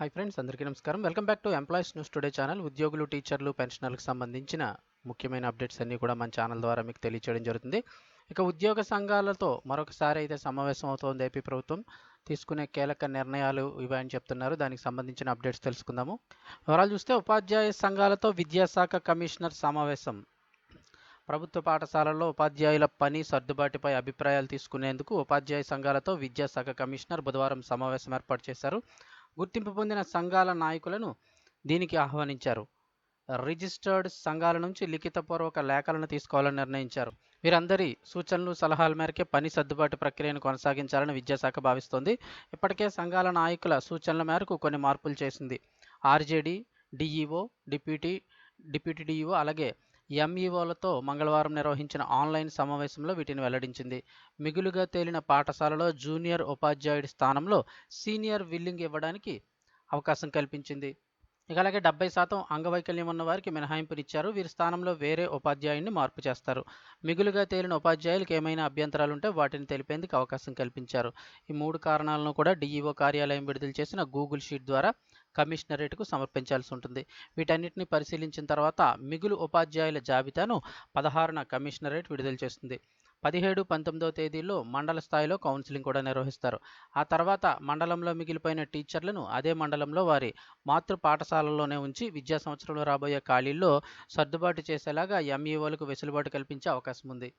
Hi friends అందరికీ నమస్కారం. Welcome back to employees news today channel ఉద్యోగులు టీచర్లు పెన్షనర్లకు సంబంధించిన ముఖ్యమైన అప్డేట్స్ అన్నీ కూడా మన ఛానల్ ద్వారా మీకు తెలియచేయడం జరుగుతుంది. ఇక ఉద్యోగ సంఘాలతో మరొకసారి అయితే సమావేశం అవుతోంది ఏపీ ప్రభుత్వం. తీసుకునే కీలక నిర్ణయాలు ఇవి అని చెప్తున్నారు. దానికి సంబంధించిన అప్డేట్స్ తెలుసుకుందాము. వివరాలు చూస్తే ఉపాధ్యాయ సంఘాలతో విద్యాశాఖ కమిషనర్ సమావేశం. ప్రభుత్వ పాఠశాలల్లో ఉపాధ్యాయుల పని సర్దుబాటుపై అభిప్రాయాలు తీసుకునేందుకు ఉపాధ్యాయ సంఘాలతో విద్యాశాఖ కమిషనర్ బుధవారం సమావేశం ఏర్పాటు చేశారు. గుర్తింపు పొందిన సంఘాల నాయకులను దీనికి ఆహ్వానించారు. రిజిస్టర్డ్ సంఘాల నుంచి లిఖితపూర్వక లేఖలను తీసుకోవాలని నిర్ణయించారు. వీరందరి సూచనలు సలహాల మేరకే పని సర్దుబాటు ప్రక్రియను కొనసాగించాలని విద్యాశాఖ భావిస్తోంది. ఇప్పటికే సంఘాల నాయకుల సూచనల మేరకు కొన్ని మార్పులు చేసింది. RJD DEO deputy deputy DEO అలాగే ఎంఈఓలతో మంగళవారం నిర్వహించిన ఆన్లైన్ సమావేశంలో వీటిని వెల్లడించింది. మిగులుగా తేలిన పాఠశాలలో జూనియర్ ఉపాధ్యాయుడి స్థానంలో సీనియర్ విల్లింగ్ ఇవ్వడానికి అవకాశం కల్పించింది. ఇక అలాగే డెబ్బై శాతం అంగవైకల్యం ఉన్న వారికి మినహాయింపునిచ్చారు. వీరి స్థానంలో వేరే ఉపాధ్యాయుడిని మార్పు చేస్తారు. మిగులుగా తేలిన ఉపాధ్యాయులకు ఏమైనా అభ్యంతరాలు ఉంటే వాటిని తెలిపేందుకు అవకాశం కల్పించారు. ఈ మూడు కారణాలను కూడా డిఈఓ కార్యాలయం విడుదల చేసిన గూగుల్ షీట్ ద్వారా కమిషనరేట్కు సమర్పించాల్సి ఉంటుంది. వీటన్నిటిని పరిశీలించిన తర్వాత మిగులు ఉపాధ్యాయుల జాబితాను పదహారున కమిషనరేట్ విడుదల చేస్తుంది. పదిహేడు పంతొమ్మిదో తేదీల్లో మండల స్థాయిలో కౌన్సిలింగ్ కూడా నిర్వహిస్తారు. ఆ తర్వాత మండలంలో మిగిలిపోయిన టీచర్లను అదే మండలంలో వారి మాతృ పాఠశాలలోనే ఉంచి విద్యా సంవత్సరంలో రాబోయే ఖాళీల్లో సర్దుబాటు చేసేలాగా ఎంఈఓలకు వెసులుబాటు కల్పించే అవకాశం ఉంది.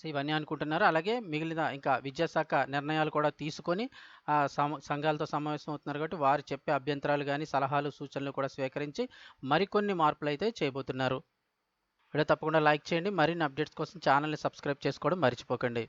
సో ఇవన్నీ అనుకుంటున్నారు. అలాగే మిగిలిన ఇంకా విద్యాశాఖ నిర్ణయాలు కూడా తీసుకొని ఆ సంఘాలతో సమావేశం అవుతున్నారు కాబట్టి వారు చెప్పే అభ్యంతరాలు కానీ సలహాలు సూచనలు కూడా స్వీకరించి మరికొన్ని మార్పులు అయితే చేయబోతున్నారు. వీడియో తప్పకుండా లైక్ చేయండి. మరిన్ని అప్డేట్స్ కోసం ఛానల్ని సబ్స్క్రైబ్ చేసుకోవడం మర్చిపోకండి.